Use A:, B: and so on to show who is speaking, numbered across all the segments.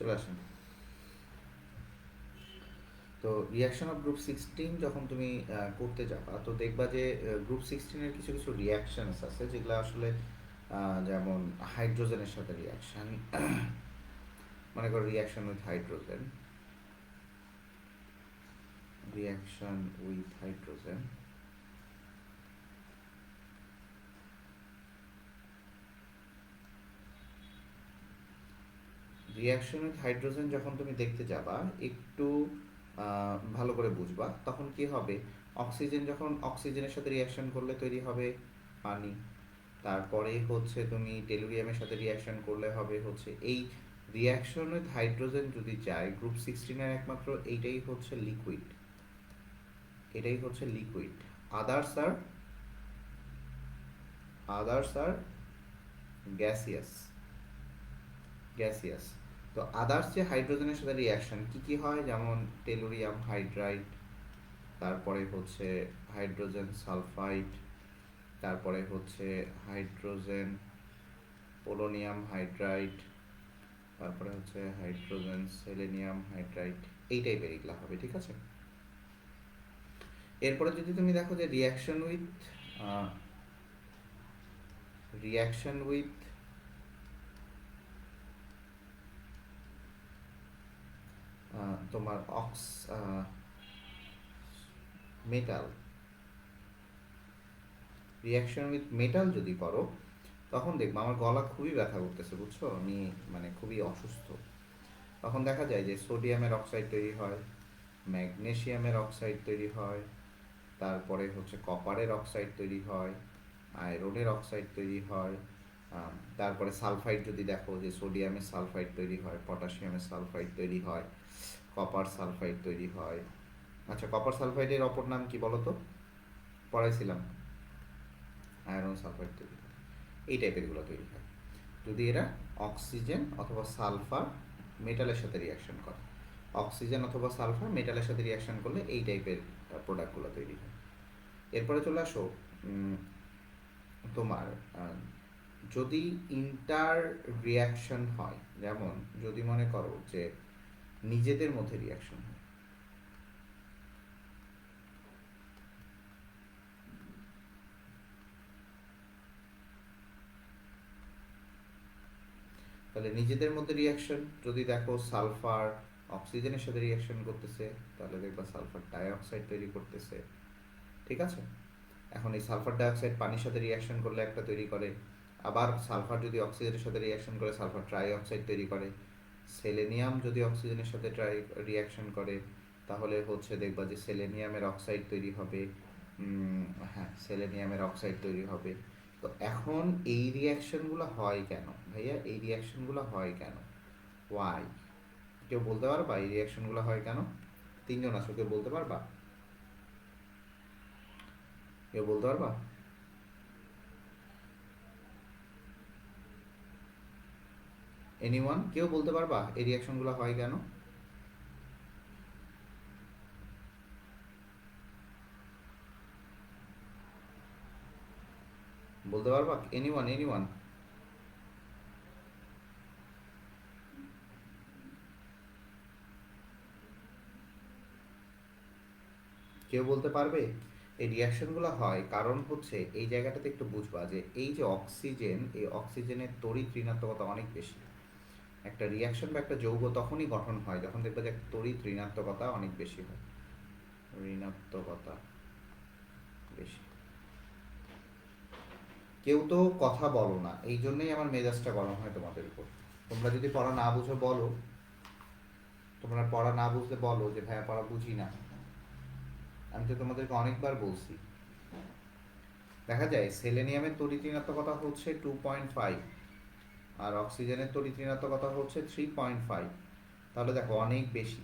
A: চলে আসেন। তো রিয়াকশন অফ গ্রুপ সিক্সটিন যখন তুমি করতে যাবা, তো দেখবা যে গ্রুপ সিক্সটিনের কিছু কিছু রিয়াকশনস আছে যেগুলো আসলে যেমন হাইড্রোজেনের সাথে রিয়াকশন মনে করো reaction with hydrogen reaction with hydrogen reaction hydrogen যখন তুমি দেখতে যাবা, একটু ভালো করে বুঝবা, তখন কি হবে? অক্সিজেন যখন অক্সিজেনের সাথে রিয়াকশন করলে তৈরি হবে পানি। তারপরে হচ্ছে তুমি টেলুরিয়ামের সাথে রিয়াকশন করলে হবে হচ্ছে এই রিয়াকশন উইথ হাইড্রোজেন যদি যায় গ্রুপ সিক্সটিনের একমাত্র এইটাই হচ্ছে লিকুইড এটাই হচ্ছে লিকুইড আদার্স আর আদার্স আর গ্যাসিয়াস গ্যাসিয়াস তো আদার্স যে হাইড্রোজেনের সাথে রিয়াকশন কি কি হয়? যেমন টেলুরিয়াম হাইড্রাইড তারপরে হচ্ছে হাইড্রোজেন সালফাইড তারপরে হচ্ছে হাইড্রোজেন পোলোনিয়াম হাইড্রাইড তারপরে হচ্ছে হাইড্রোজেন সেলেনিয়াম হাইড্রাইড এই টাইপের এগুলা হবে, ঠিক আছে? এরপরে যদি তুমি দেখো যে রিয়াকশন উইথ রিয়াকশন উইথ তোমার ox metal reaction with metal যদি করো, তখন দেখব আমার গলা খুবই ব্যথা করতেছে, বুঝছ? আমি মানে খুবই অসুস্থ। তখন দেখা যায় যে সোডিয়ামের অক্সাইড তৈরি হয় ম্যাগনেশিয়ামের অক্সাইড তৈরি হয়, তারপরে হচ্ছে কপারের অক্সাইড তৈরি হয় আয়রনের অক্সাইড তৈরি হয় তারপরে সালফাইড যদি দেখো যে সোডিয়ামের সালফাইড তৈরি হয় পটাশিয়ামের সালফাইড তৈরি হয় কপার সালফাইড তৈরি হয়। আচ্ছা কপার সালফাইডের অপর নাম কি বলো তো পড়াইছিলাম আয়রন সালফাইড তৈরি হয়। এই টাইপেরগুলো তৈরি হয়। যদি এরা অক্সিজেন অথবা সালফার মেটালের সাথে রিয়াকশন করে। অক্সিজেন অথবা সালফার মেটালের সাথে রিয়াকশন করলে এই টাইপের প্রোডাক্টগুলো তৈরি হয়। এরপরে চলে আসো তোমার যদি ইন্টার রিয়াকশন হয়, যেমন যদি মনে করো যে নিজেদের মধ্যে রিয়াকশন হয়। তাহলে নিজেদের মধ্যে রিয়াকশন যদি দেখো সালফার অক্সিজেনের সাথে রিয়াকশন করতেছে, তাহলে দেখবা সালফার ডাইঅক্সাইড তৈরি করতেছে। ঠিক আছে? এখন এই সালফার ডাইঅক্সাইড পানির সাথে রিয়াকশন করলে একটা তৈরি করে, আবার সালফার যদি অক্সিজেনের সাথে রিয়াকশন করে, সালফার ট্রাইঅক্সাইড তৈরি করে। সেলেনিয়াম যদি অক্সিজেনের সাথে ট্রাই রিয়াকশন করে, তাহলে হচ্ছে দেখবা যে সেলেনিয়ামের অক্সাইড তৈরি হবে হ্যাঁ সেলেনিয়ামের অক্সাইড তৈরি হবে। তো এখন এই রিয়াকশনগুলো হয় কেন? ভাইয়া, এই রিয়াকশনগুলো হয় কেন? ওয়াই কেউ বলতে পারবা এই রিয়াকশনগুলো হয় কেন? তিনজন আছো, কেউ বলতে পারবা? কেউ বলতে পারবা? এনিওয়ান কেউ বলতে পারবা? এই রিয়াকশনগুলো হয় কেন? বলতে পারবা? এনিওয়ান এনিওয়ান কেউ বলতে পারবে? এই রিয়াকশনগুলো হয়, কারণ হচ্ছে এই জায়গাটাতে একটু বুঝবা যে এই যে অক্সিজেন এই অক্সিজেনের তড়িৎ ঋণাত্মকতা অনেক বেশি। একটা রিয়াকশন বা একটা যৌগ তখনই গঠন হয়, যখন দেখবে যে তড়িৎ ঋণাত্মকতা অনেক বেশি হয়। ঋণাত্মকতা বেশি। কেউ তো কথা বলো না, এই জন্যই আমার মেজাজটা গরম হয় তোমাদের উপর। তোমরা যদি পড়া না বুঝো, বলো। তোমরা পড়া না বুঝতে বলো যে, ভাইয়া, পড়া বুঝি না। আমি তো তোমাদেরকে অনেকবার বলছি। দেখা যায়, সেলেনিয়ামের তড়িৎ ঋণাত্মকতা হচ্ছে টু পয়েন্ট ফাইভ আর অক্সিজেনের তড়িৎ ঋণাত্মকতা হচ্ছে থ্রি পয়েন্ট ফাইভ তাহলে দেখো, অনেক বেশি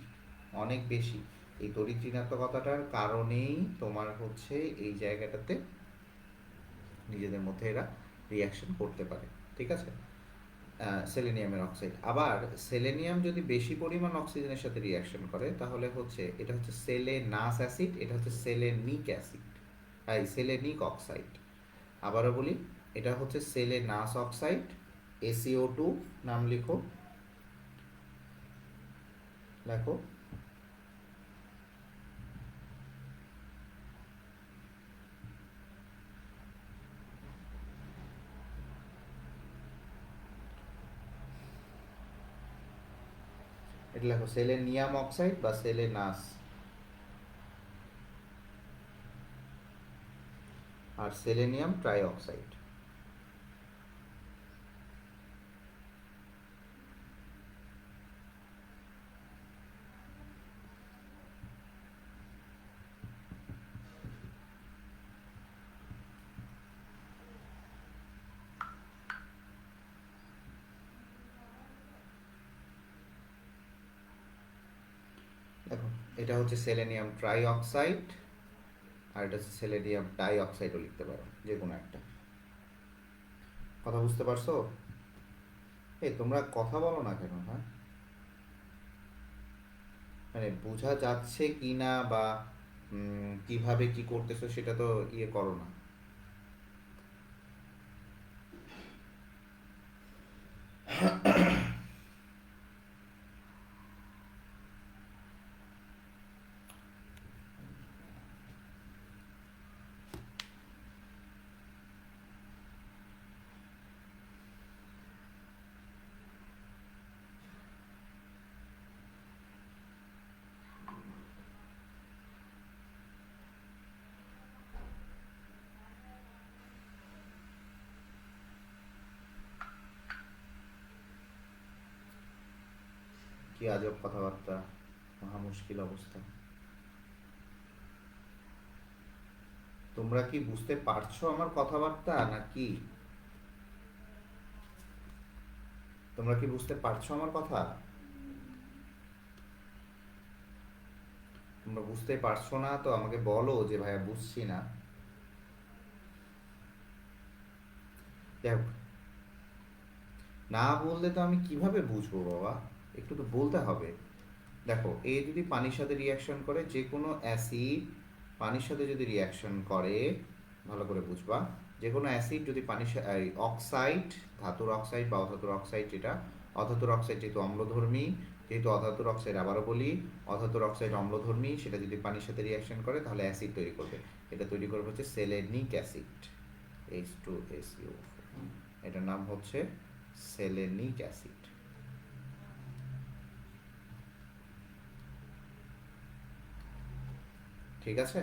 A: অনেক বেশি। এই তড়িৎ ঋণাত্মকতাটার কারণেই তোমার হচ্ছে এই জায়গাটাতে নিজেদের মধ্যে এরা রিয়াকশন করতে পারে, ঠিক আছে? সেলেনিয়ামের অক্সাইড আবার সেলেনিয়াম যদি বেশি পরিমাণ অক্সিজেনের সাথে রিয়াকশন করে, তাহলে হচ্ছে এটা হচ্ছে সেলেনাস অ্যাসিড এটা হচ্ছে সেলেনিক অ্যাসিড এই সেলেনিক অক্সাইড আবারও বলি, এটা হচ্ছে সেলেনাস অক্সাইড এসিও টু নাম লিখো। দেখো। এটা লেখো সেলেনিয়াম অক্সাইড বা সেলেনাস আর সেলেনিয়াম ট্রাই অক্সাইড দেখো এটা হচ্ছে সেলেনিয়াম ট্রাই অক্সাইড আর এটা হচ্ছে সেলেনিয়াম ডাই অক্সাইডও লিখতে পারো যে কোনো একটা। কথা বুঝতে পারছ? এই তোমরা কথা বলো না কেন হ্যাঁ? মানে বোঝা যাচ্ছে কি না বা কীভাবে কি করতেছো সেটা তো ইয়ে করো না। কি আজব কথাবার্তা, মহা মুশকিল অবস্থা। তোমরা কি বুঝতে পারছ আমার কথাবার্তা, নাকি? তোমরা কি বুঝতে পারছ আমার কথা? তোমরা বুঝতে পারছ না, তো আমাকে বলো যে ভাইয়া বুঝছি না। না বললে তো আমি কীভাবে বুঝব বাবা? একটু তো বলতে হবে। দেখো এ যদি পানির সাথে রিয়াকশন করে যে কোনো অ্যাসিড পানির সাথে যদি রিয়াকশন করে, ভালো করে বুঝবা যে কোনো অ্যাসিড যদি পানির অক্সাইড ধাতুর অক্সাইড বা অধাতুর অক্সাইড যেটা, অধাতুর অক্সাইড যেহেতু অম্লধর্মী, যেহেতু অধাতুর অক্সাইড আবারও বলি, অধাতুর অক্সাইড অম্লধর্মী, সেটা যদি পানির সাথে রিয়াকশন করে, তাহলে অ্যাসিড তৈরি করবে। এটা তৈরি করবে হচ্ছে selenic acid H two S U এটার নাম হচ্ছে সেলেনিক অ্যাসিড ঠিক আছে?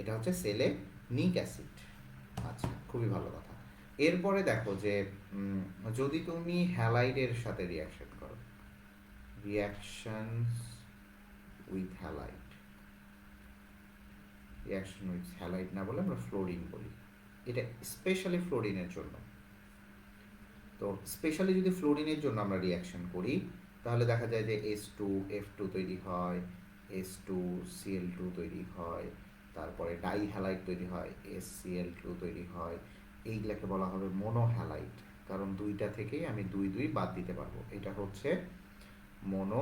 A: এটা হচ্ছে সেলেনিক অ্যাসিড। আচ্ছা খুবই ভালো কথা। এরপরে দেখো যে যদি তুমি হ্যালাইডের সাথে রিয়াকশন করো reaction with halide reaction with halide না বলে আমরা ফ্লোরিন বলি। এটা স্পেশালি ফ্লোরিনের জন্য। তো স্পেশালি যদি ফ্লোরিনের জন্য আমরা রিয়াকশন করি, তাহলে দেখা যায় যে এস টু এফ টু তৈরি হয়। এস টু সিএল টু তৈরি হয়, তারপরে ডাই হ্যালাইট তৈরি হয় এস সিএল টু তৈরি হয়, এইগুলাকে বলা হবে মোনো হ্যালাইট কারণ দুইটা থেকেই আমি দুই দুই বাদ দিতে পারব। এটা হচ্ছে মোনো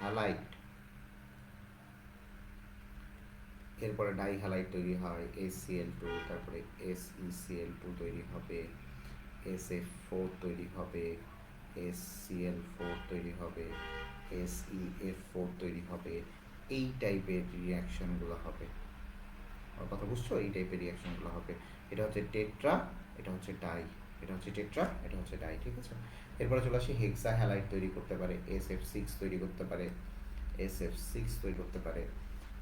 A: হ্যালাইট এরপরে ডাই হ্যালাইট তৈরি হয় এস সিএল টু তারপরে S E C L two তৈরি হবে এস এফ ফোর তৈরি হবে এস সিএল ফোর তৈরি হবে এস ই এফ ফোর তৈরি হবে। এই টাইপের রিয়াকশনগুলো হবে। আমার কথা বুঝছ? এই টাইপের রিয়াকশনগুলো হবে। এটা হচ্ছে টেট্রা এটা হচ্ছে ডাই এটা হচ্ছে টেট্রা এটা হচ্ছে ডাই ঠিক আছে? এরপরে চলে আসি হেক্সা হ্যালাইট তৈরি করতে পারে এস এফ সিক্স তৈরি করতে পারে এস এফ সিক্স তৈরি করতে পারে,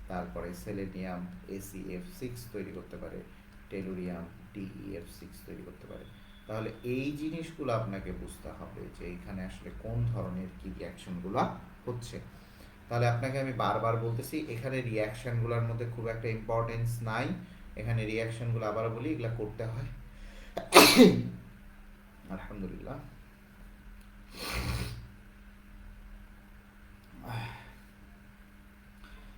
A: তারপরে সেলেনিয়াম এসিএফ সিক্স তৈরি করতে পারে টেলুরিয়াম ডিইএফ সিক্স তৈরি করতে পারে। তাহলে এই জিনিসগুলো আপনাকে বুঝতে হবে যে এখানে আসলে কোন ধরনের কি রিয়াকশনগুলো হচ্ছে। তাহলে আপনাকে আমি বারবার বলতেছি, এখানে রিয়াকশনগুলোর মধ্যে খুব একটা ইম্পর্টেন্স নাই। এখানে রিয়াকশনগুলো আবার বলি, এগুলো করতে হয়। আলহামদুলিল্লাহ।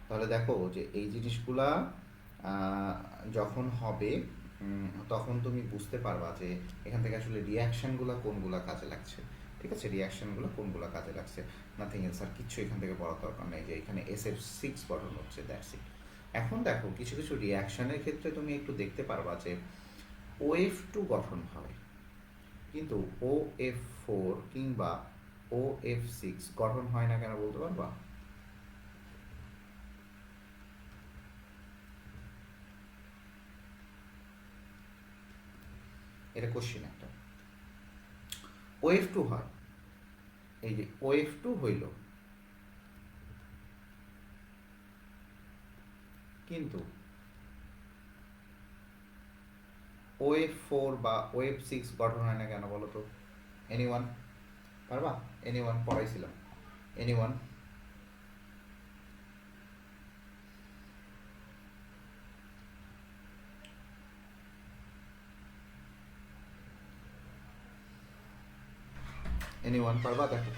A: তাহলে দেখো যে এই জিনিসগুলা যখন হবে তখন তুমি বুঝতে পারবা যে এখান থেকে আসলে রিয়াকশনগুলো কোনগুলো কাজে লাগছে। ঠিক আছে? রিয়াকশনগুলো কোনগুলো কাজে লাগছে? নাথিং এলস আর কিচ্ছু এখান থেকে পড়ার দরকার নেই যে এখানে এস এফ সিক্স গঠন হচ্ছে দ্যাটস ইট এখন দেখো, কিছু কিছু রিয়াকশনের ক্ষেত্রে তুমি একটু দেখতে পারবা যে ও এফ টু গঠন হয়। কিন্তু ও এফ ফোর কিংবা ও এফ সিক্স গঠন হয় না কেন বলতে পারবা? এটা কোশ্চিন একটা। ওএফ টু হয়। এই যে ওএফ টু হইল। কিন্তু ওয়েভ ফোর বা ওয়েভ সিক্স গঠন হয় না কেন বলো তো? এনি ওয়ান পারবা? এনি ওয়ান পড়াইছিলাম। এনি ওয়ান এনি ওয়ান পারবা দেখো।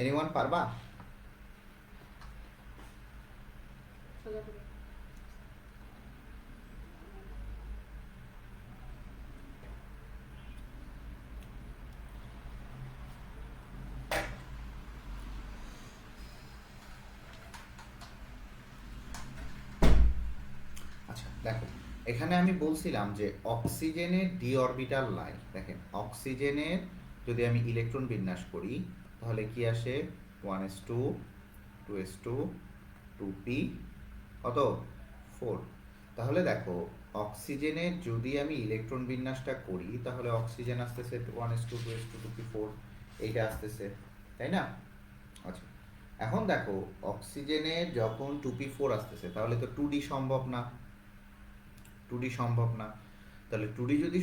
A: এনিওয়ান পারবা
B: সোজা করে
A: আচ্ছা দেখো, এখানে আমি বলছিলাম যে অক্সিজেনের ডি অরবিটাল লাইন, দেখেন, অক্সিজেনের যদি আমি ইলেকট্রন বিন্যাস করি, তাহলে কি আসে? One S two two S two two P, কত? ফোর। তাহলে দেখো, অক্সিজেনের যদি আমি ইলেকট্রন বিন্যাসটা করি, তাহলে অক্সিজেন আসতেছে one S two two S two two P four, এইটা আসতেছে, তাই না? আচ্ছা এখন দেখো অক্সিজেনে যখন টু পি ফোর আসতেছে, তাহলে তো টু ডি সম্ভব না। টু ডি সম্ভব না। তাহলে টু ডি যদি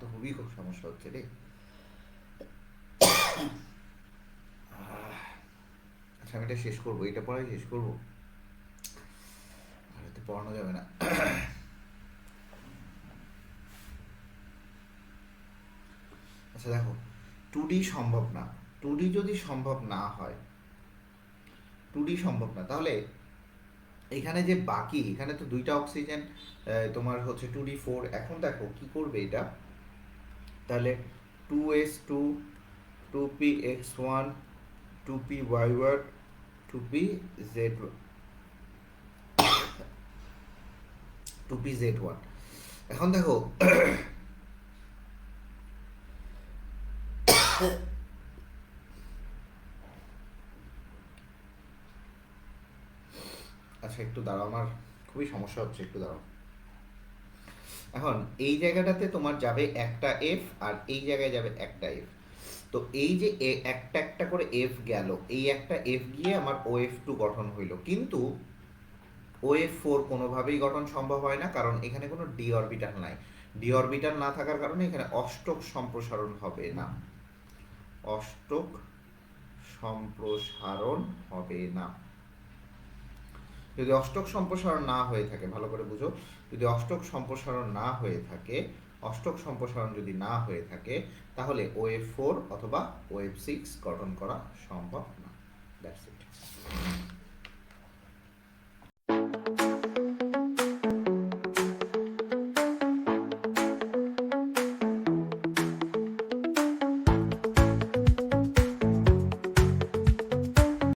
A: তো খুবই খুব সমস্যা হচ্ছে রে। আচ্ছা আমি এটা শেষ করব, এটা পড়াই শেষ করব? এতে পড়ানো যাবে না। আচ্ছা দেখো টু সম্ভব না। টু ডি যদি সম্ভব না হয় টু সম্ভব না। তাহলে এখানে যে বাকি, এখানে তো দুইটা অক্সিজেন তোমার হচ্ছে টু ডি ফোর এখন দেখো কি করবে এটা? তাহলে two S two two P X one two P Y one two P Z two P Z one এখন দেখো আচ্ছা একটু দাঁড়াও, আমার খুবই সমস্যা হচ্ছে, একটু দাঁড়াও। এখন, এই জায়গাটাতে তোমার যাবে একটা এফ আর এই জায়গায় যাবে একটা এফ তো এই যে একটা একটা করে এফ গেল, এই একটা এফ গিয়ে আমার ও এফ টু গঠন হইল। কিন্তু ও এফ ফোর কোনোভাবেই গঠন সম্ভব হয় না, কারণ এখানে কোনো ডি অরবিটাল নাই। ডি অরবিটাল না থাকার কারণে এখানে অষ্টক সম্প্রসারণ হবে না। অষ্টক সম্প্রসারণ হবে না। যদি অষ্টক সম্প্রসারণ না হয়ে থাকে, ভালো করে বুঝো, যদি অষ্টক সম্প্রসারণ না হয়ে থাকে, অষ্টক সম্প্রসারণ যদি না হয়ে থাকে, তাহলে ওয়েব ফোর অথবা ওয়েব সিক্স গঠন করা সম্ভব না। That's it